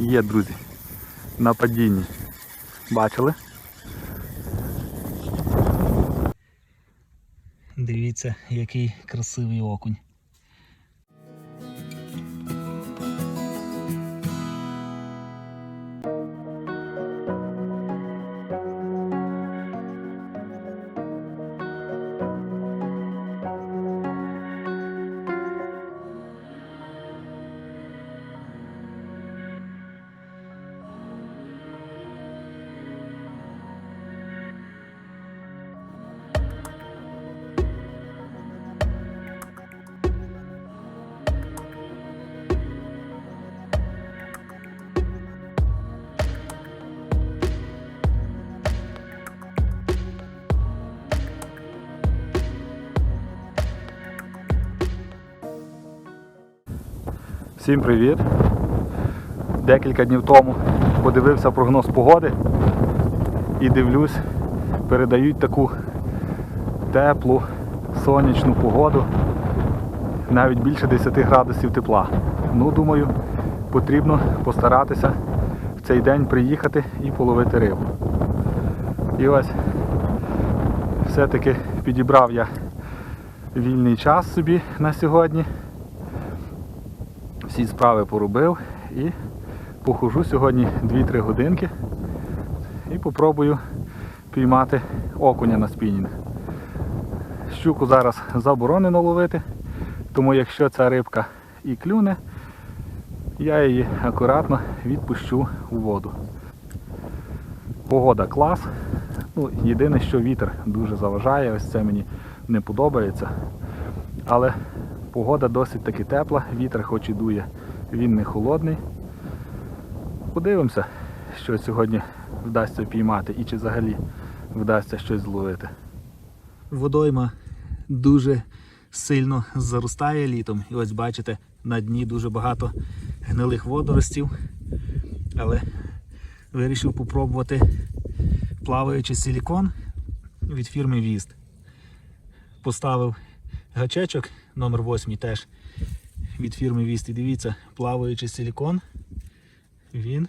Є, друзі. На падінні. Бачили? Дивіться, який красивий окунь. Всім привіт! Декілька днів тому подивився прогноз погоди і дивлюсь, передають таку теплу сонячну погоду, навіть більше 10 градусів тепла. Ну, думаю, потрібно постаратися в цей день приїхати і половити рибу. І ось все-таки підібрав я вільний час собі на сьогодні всі справи поробив і похожу сьогодні 2-3 годинки і попробую піймати окуня на спінінг. Щуку зараз заборонено ловити, тому якщо ця рибка і клюне, я її акуратно відпущу у воду. Погода клас. Ну, єдине, що вітер дуже заважає, ось це мені не подобається. Але Погода досить таки тепла, вітер хоч і дує, він не холодний. Подивимося, що сьогодні вдасться піймати і чи взагалі вдасться щось зловити. Водойма дуже сильно заростає літом. І ось бачите, на дні дуже багато гнилих водоростів. Але вирішив попробувати плаваючий силікон від фірми Віст. Поставив гачечок номер 8 теж від фірми Віст. І дивіться, плаваючий силікон, він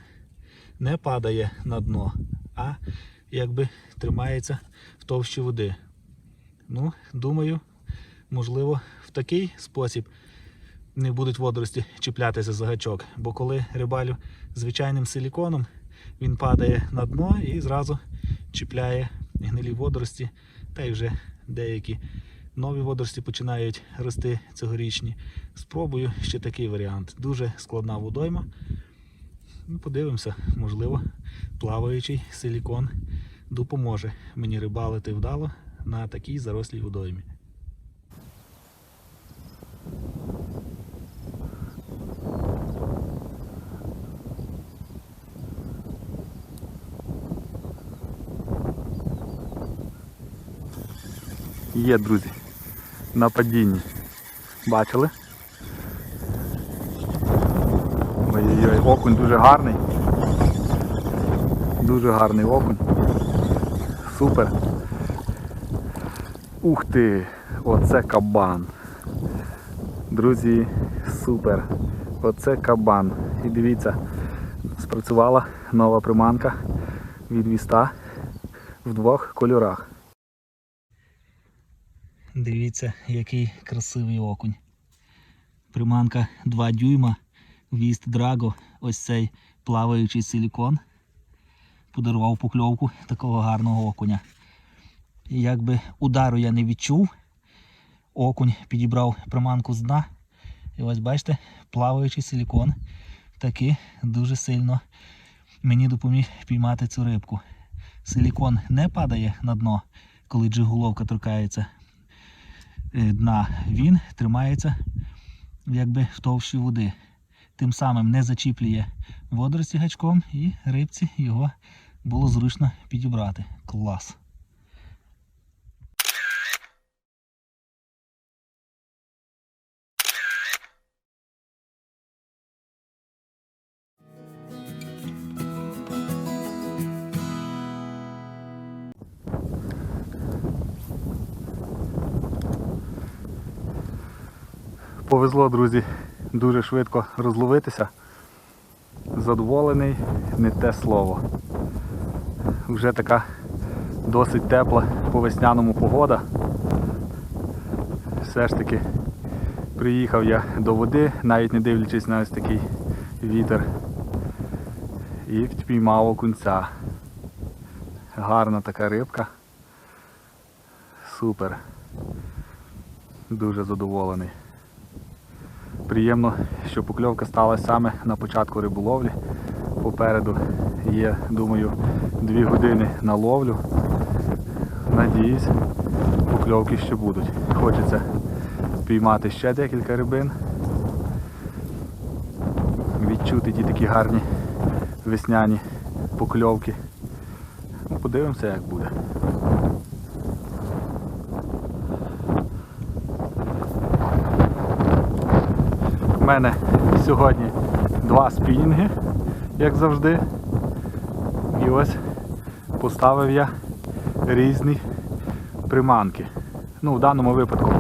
не падає на дно, а якби тримається в товщі води. Ну, думаю, можливо, в такий спосіб не будуть водорості чіплятися за гачок. Бо коли рибалю звичайним силіконом, він падає на дно і зразу чіпляє гнилі водорості, та й вже деякі нові водорості починають рости цьогорічні. Спробую ще такий варіант. Дуже складна водойма. Ну, подивимося, можливо, плаваючий силікон допоможе мені рибалити вдало на такій зарослій водоймі. Є, друзі, на падінні. Бачили? Ой-ой-ой, окунь дуже гарний. Дуже гарний окунь. Супер. Ух ти! Оце кабан. Друзі, супер. Оце кабан. І дивіться, спрацювала нова приманка від віста в двох кольорах. Дивіться, який красивий окунь. Приманка 2 дюйма, віст Драго, ось цей плаваючий силікон. Подарував покльовку такого гарного окуня. І Якби удару я не відчув, окунь підібрав приманку з дна. І ось бачите, плаваючий силікон таки дуже сильно мені допоміг піймати цю рибку. Силікон не падає на дно, коли джиголовка торкається дна, він тримається якби в товщі води. Тим самим не зачіплює водорості гачком і рибці його було зручно підібрати. Клас. Повезло, друзі, дуже швидко розловитися. Задоволений не те слово. Вже така досить тепла по весняному погода. Все ж таки приїхав я до води, навіть не дивлячись на ось такий вітер. І впіймав окунця. Гарна така рибка. Супер. Дуже задоволений. Приємно, що покльовка сталася саме на початку риболовлі. Попереду є, думаю, дві години на ловлю. Надіюсь, покльовки ще будуть. Хочеться піймати ще декілька рибин. Відчути ті такі гарні весняні покльовки. Ну, подивимося, як буде. У мене сьогодні два спінінги, як завжди. І ось поставив я різні приманки. Ну, в даному випадку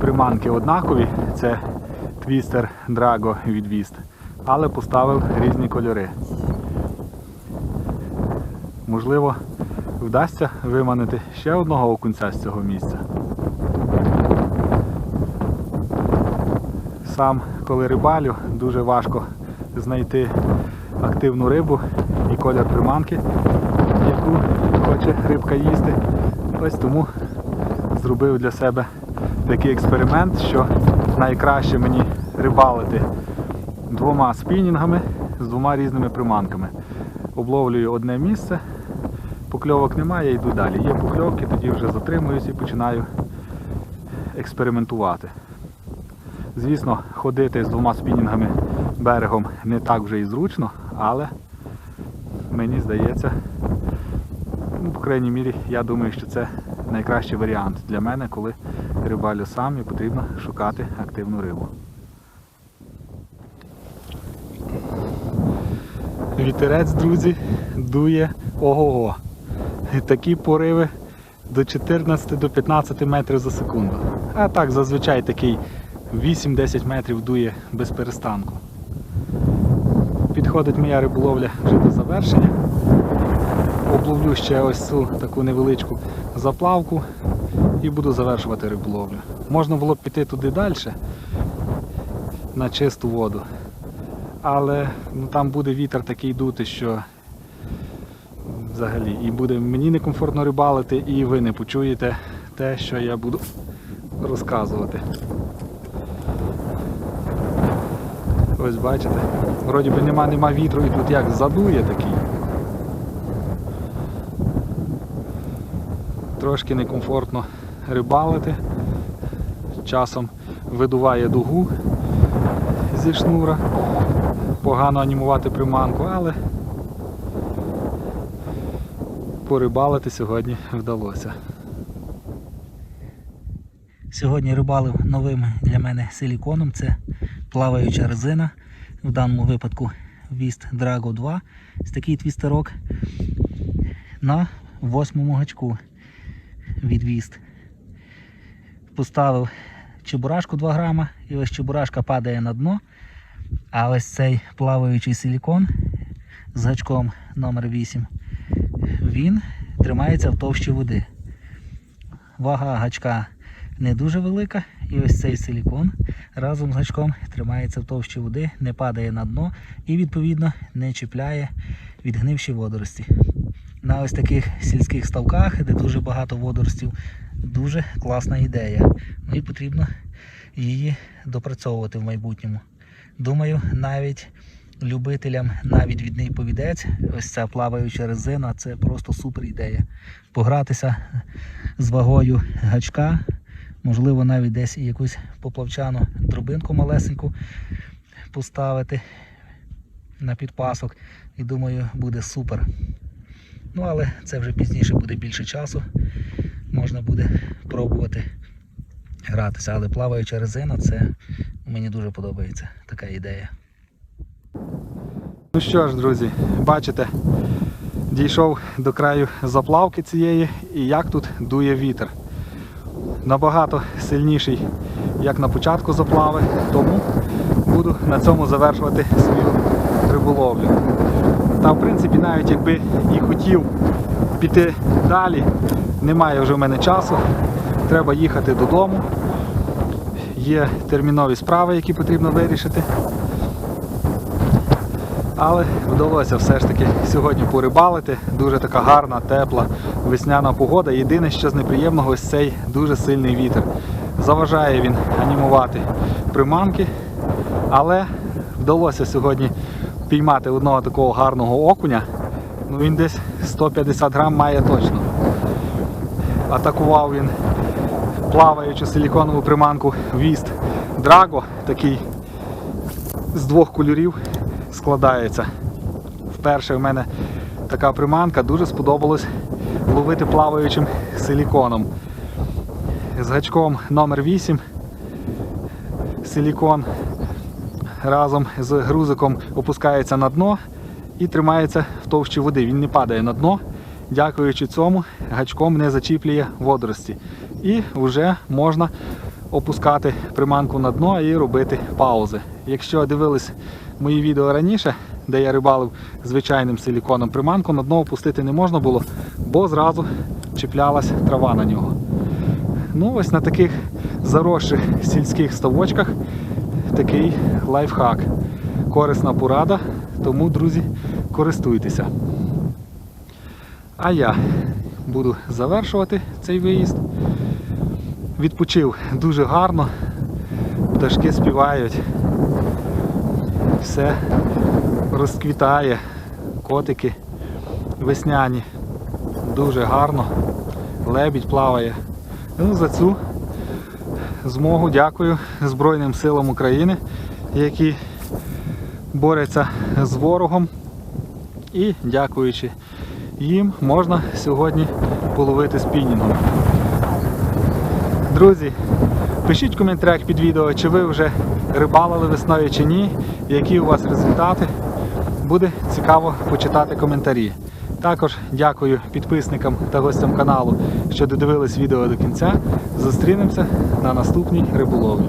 приманки однакові, це твістер Drago від Vist, але поставив різні кольори. Можливо, вдасться виманити ще одного окунця з цього місця. Сам, коли рибалю, дуже важко знайти активну рибу і колір приманки, яку хоче рибка їсти. Ось тому зробив для себе такий експеримент, що найкраще мені рибалити двома спінінгами з двома різними приманками. Обловлюю одне місце, покльовок немає, йду далі. Є покльовки, тоді вже затримуюсь і починаю експериментувати. Звісно, ходити з двома спінінгами берегом не так вже і зручно, але мені здається, ну, по крайній мірі, я думаю, що це найкращий варіант для мене, коли рибалю сам і потрібно шукати активну рибу. Вітерець, друзі, дує ого-го. Такі пориви до 14 до 15 метрів за секунду. А так зазвичай такий 8-10 метрів дує без перестанку. Підходить моя риболовля вже до завершення. Обловлю ще ось цю таку невеличку заплавку і буду завершувати риболовлю. Можна було б піти туди далі, на чисту воду. Але ну, там буде вітер такий дути, що взагалі і буде мені некомфортно рибалити, і ви не почуєте те, що я буду розказувати. Ось бачите, вроді би нема, нема вітру і тут як задує такий. Трошки некомфортно рибалити. Часом видуває дугу зі шнура. Погано анімувати приманку, але порибалити сьогодні вдалося. Сьогодні рибалив новим для мене силіконом. Це плаваюча резина. В даному випадку Vist Drago 2. Ось такий твістерок на восьмому гачку від Vist. Поставив чебурашку 2 грама і ось чебурашка падає на дно. А ось цей плаваючий силікон з гачком номер 8 він тримається в товщі води. Вага гачка не дуже велика, і ось цей силікон разом з гачком тримається в товщі води, не падає на дно і відповідно не чіпляє відгнивші водорості. На ось таких сільських ставках, де дуже багато водоростів, дуже класна ідея. Ну і потрібно її допрацьовувати в майбутньому. Думаю, навіть любителям на відвідний повідець, ось ця плаваюча резина, це просто супер ідея. Погратися з вагою гачка, можливо, навіть десь і якусь поплавчану дробинку малесеньку поставити на підпасок. І думаю, буде супер. Ну, але це вже пізніше буде більше часу. Можна буде пробувати гратися. Але плаваюча резина, це мені дуже подобається така ідея. Ну що ж, друзі, бачите, дійшов до краю заплавки цієї і як тут дує вітер. Набагато сильніший, як на початку заплави, тому буду на цьому завершувати свою риболовлю. Та в принципі навіть якби і хотів піти далі, немає вже в мене часу. Треба їхати додому. Є термінові справи, які потрібно вирішити. Але вдалося все ж таки сьогодні порибалити. Дуже така гарна, тепла, весняна погода. Єдине, що з неприємного, ось цей дуже сильний вітер. Заважає він анімувати приманки, але вдалося сьогодні піймати одного такого гарного окуня. Ну він десь 150 грам має точно. Атакував він плаваючу силіконову приманку Віст Драго, такий з двох кольорів складається. Вперше в мене така приманка дуже сподобалось ловити плаваючим силіконом. З гачком номер 8 силікон разом з грузиком опускається на дно і тримається в товщі води. Він не падає на дно. Дякуючи цьому, гачком не зачіплює водорості. І вже можна опускати приманку на дно і робити паузи. Якщо дивились мої відео раніше, де я рибалив звичайним силіконом приманку, на дно опустити не можна було, бо зразу чіплялась трава на нього. Ну, ось на таких заросших сільських ставочках такий лайфхак. Корисна порада, тому, друзі, користуйтеся. А я буду завершувати цей виїзд. Відпочив дуже гарно, пташки співають, все розквітає, котики весняні, дуже гарно, лебідь плаває. Ну, за цю змогу дякую Збройним силам України, які борються з ворогом. І дякуючи їм можна сьогодні половити спінінгом. Друзі, пишіть в коментарях під відео, чи ви вже рибалили весною чи ні, які у вас результати. Буде цікаво почитати коментарі. Також дякую підписникам та гостям каналу, що додивились відео до кінця. Зустрінемося на наступній риболовлі.